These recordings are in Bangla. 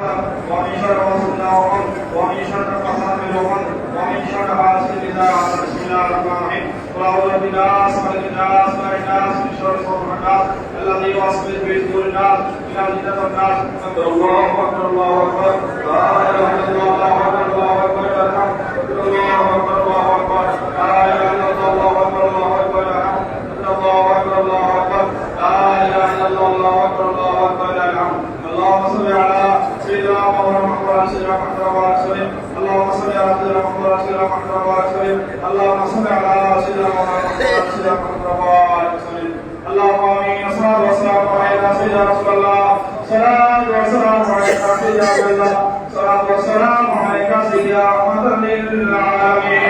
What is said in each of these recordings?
ومن شر غاسق إذا وقب ومن شر النفاثات في العقد ومن شر حاسد إذا حسد بسم الله الرحمن الرحيم قل أعوذ برب الناس ملك الناس ملك الناس من شر وسوس الناس الذي يوسوس في صدور الناس من الجنة والناس أكبر الله أكبر الله أكبر لا إله إلا الله الله أكبر الله أكبر الله أكبر الله أكبر لا إله عليك سيدنا عبد الله صلاه والسلام عليك سيدنا رحمه للعالمين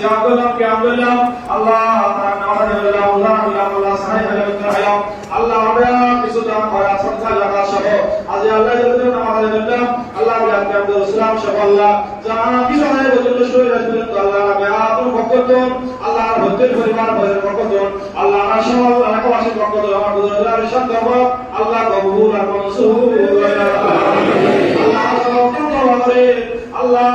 সিয়াম করলাম কিয়াম করলাম আল্লাহ আল্লাহ আল্লাহ আল্লাহ সাহায্য করলাম আল্লাহ আমরা কিছু দান করা সন্তান লাগা সহ আজ আল্লাহ জন্য নামাজ আল্লাহ আল্লাহ বিয়াতে আব্দুল ইসলাম সহ আল্লাহ জানা কি সহায় পর্যন্ত শরীর আসবেন তো আল্লাহ না বেআতুল বরকতুন আল্লাহ ভক্তের পরিবার ভয়ের বরকতুন আল্লাহ আমার আল্লাহ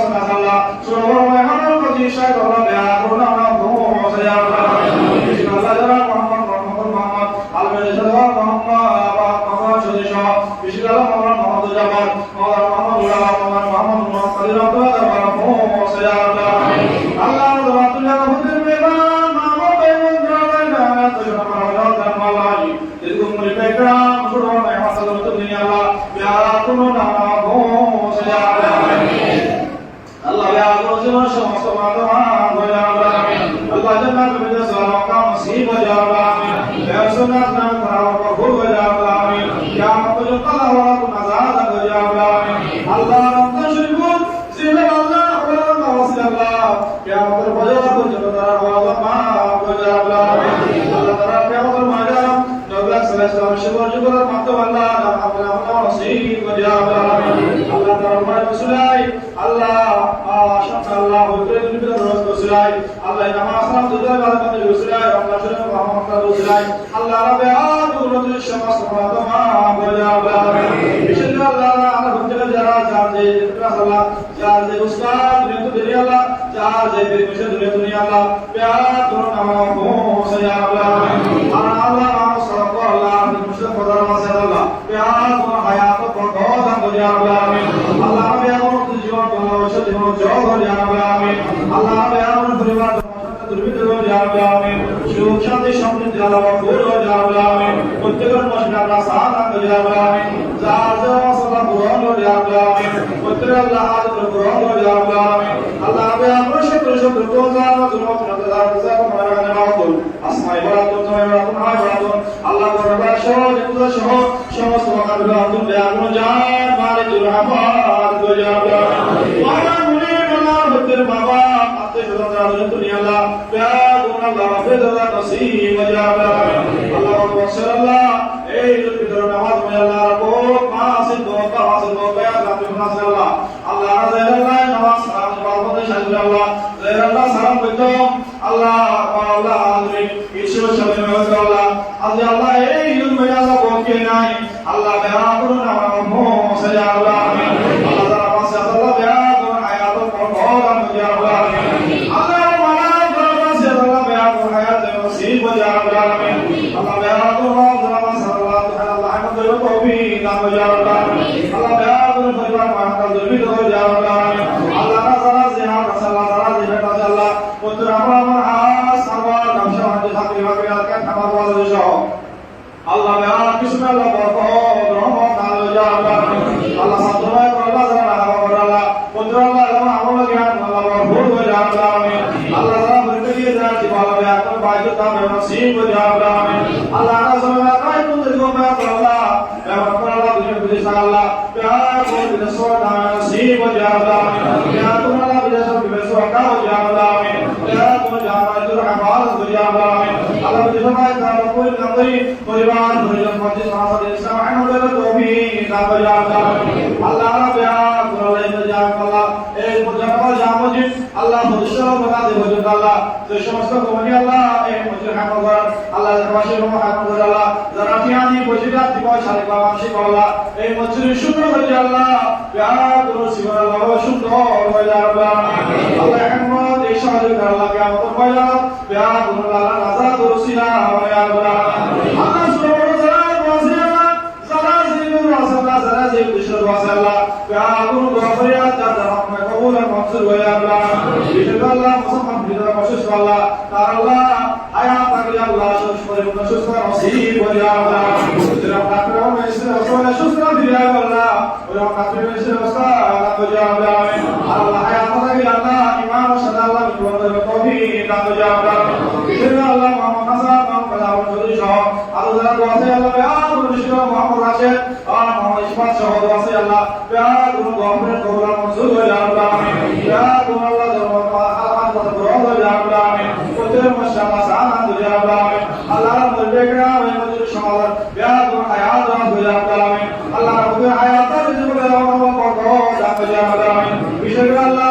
إذكم الإكرام شرون حسنة الدنيا يا كنونا بوس يا الله يا روزنا شمس ما تمام يا الله الله جنات بدس ومقام نصيب يا الله يا سنات আল্লাহ আল্লাহ সরব আল্লাহ মুসলিম প্রধান মাসে আল্লাহ প্যার করুন হায়াত বরকত করে আল্লাহ আমিন আল্লাহ আমি আমার জীবন ভালোবাসা জীবন জয় করে আল্লাহ আমিন আল্লাহ আমি আমার পরিবার দুর্বিত করে আল্লাহ আমিন সুখ শান্তি সমৃদ্ধি আল্লাহ ফুল করে আল্লাহ আমিন প্রত্যেকের মসজিদে আল্লাহ সাহায্য করে আল্লাহ আমিন যার যে মশলা পূরণ করে আল্লাহ আমিন প্রত্যেক হাজত পূরণ করে আল্লাহ আল্লাহ আমি আমরা সকল সকল কোজার জুমত নজর জাক মারা গানে মাতুল আসমাই বরাতুন জমাই বরাতুন হাই বরাতুন আল্লাহ দরবার সহ যেগুলো সহ সমস্ত মাকাবিল আতুন বেআগুন জান মালিকুর রহমান করে আল্লাহ ওয়া আল্লাহ হতের বাবা আতে সদর আল্লাহ দুনিয়া আল্লাহ বেআগুন আল্লাহ ফেদরা নসিব আল্লাহ আল্লাহ ওয়াসাল্লাহ এই ভিতরে নামাজ মে আল্লাহ রাখো মাসিন দো মাসিন দো বেয়া রাতে মাসিন আল্লাহ আল্লাহ রাজাল্লাহ নামাজ সালাম বাবদে শাহিদ আল্লাহ জাল্লাহ সালাম কইতো আল্লাহ আল্লাহ আদরি ঈশ্বর সাথে মেওয়াজ আল্লাহ আল্লাহ আল্লাহ এই ইলম মে আল্লাহ বকে নাই আল্লাহ বেয়া করুন আমার মো সাজা আল্লাহ আমিন আল্লাহ তাআলা মাসে আল্লাহ বেয়া করুন হায়াত পর ভগবান মুজে আল্লাহ আমিন আল্লাহ মালা করুন মাসে আল্লাহ বেয়া করুন হায়াত নসিব মুজে আল্লাহ আমিন আল্লাহ বেয়া করুন আল্লাহ মাসে আল্লাহ আল্লাহ আহমদ তৌফিক দান মুজে আল্লাহ আল্লাহ বেয়া করুন পরিবার মাহাকাল দুর্বিত হয়ে আল্লাহ আমিন আল্লাহ রাজা জিনা রাসাল্লাহ তারা জিনা রাসাল্লাহ পুত্র আমার আমার হাস সাবার গামসা হাতে থাকবে ভাবে আলকান আমার ওয়াজ সহ আল্লাহ বেয়া কৃষ্ণ আল্লাহ বরকত রহমত আলো যা আল্লাহ আল্লাহ সাদরায় আল্লাহ যারা হাওয়া করে আল্লাহ পুত্র আল্লাহ এবং আমল জ্ঞান আল্লাহ ভুল হয়ে যা আল্লাহ আমিন আল্লাহ যারা বরকত দিয়ে যা কি ভালো বেয়া কোন বাইজত তা বে নসিব মসজিদ সুন্দর হয়ে আল্লাহ। বেয়া করে সিবার আল্লাহ সুন্দর হয়ে আল্লাহ। আল্লাহ আহমদ এই সহযোগিতা আল্লাহ কিয়ামত হয়ে বেয়া করে আল্লাহ নাজাত রসিলা হয়ে আল্লাহ। আল্লাহ সুবহানাহু ওয়া তাআলা ওয়াসিলা জালাজিল ওয়াসাল্লাহ জালাজিল বিশর ওয়াসাল্লাহ কাগুন গফরিয়া তাআলা রহমত কবুল মনসুর ওয়া আল্লাহ। বিশর আল্লাহ মুসাম্মাদ বিদর মশুস আল্লাহ। তাআলা আয়াত আল্লাহ সুস করে মশুস নসিব ওয়া আল্লাহ। দিয়া আল্লাহ ওয়া কাতরে মেসে রাসূল ওয়া আল্লাহ তৌফিক আল্লাহ विजयवाडला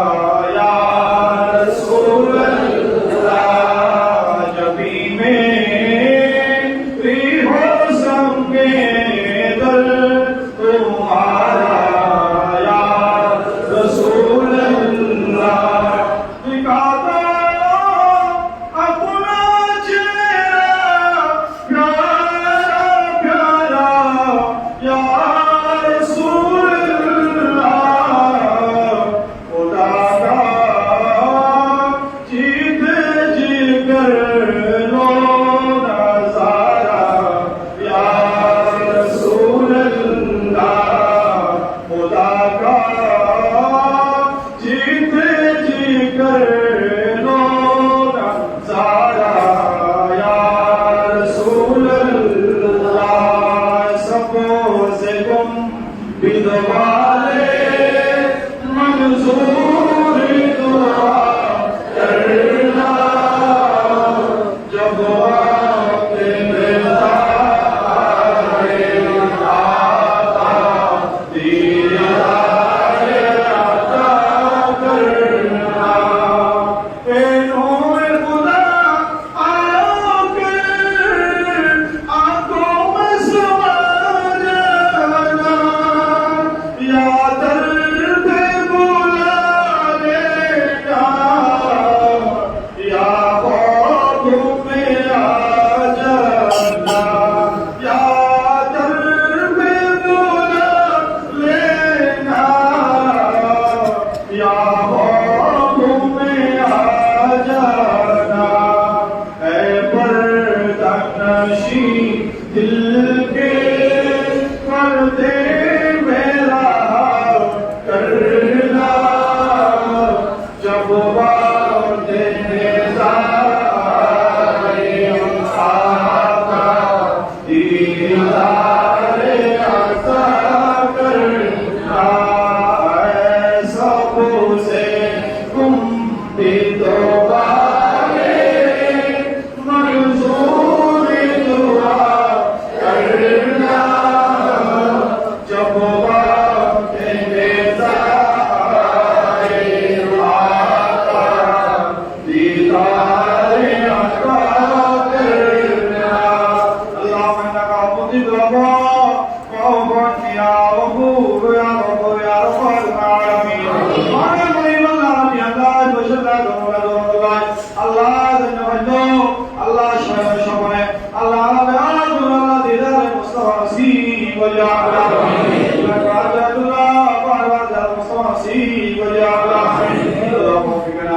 আল্লাহ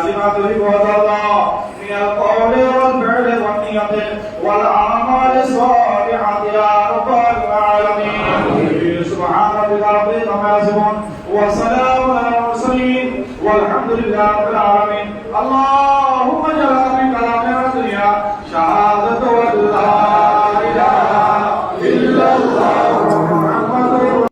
রাশি মাধুরী বদল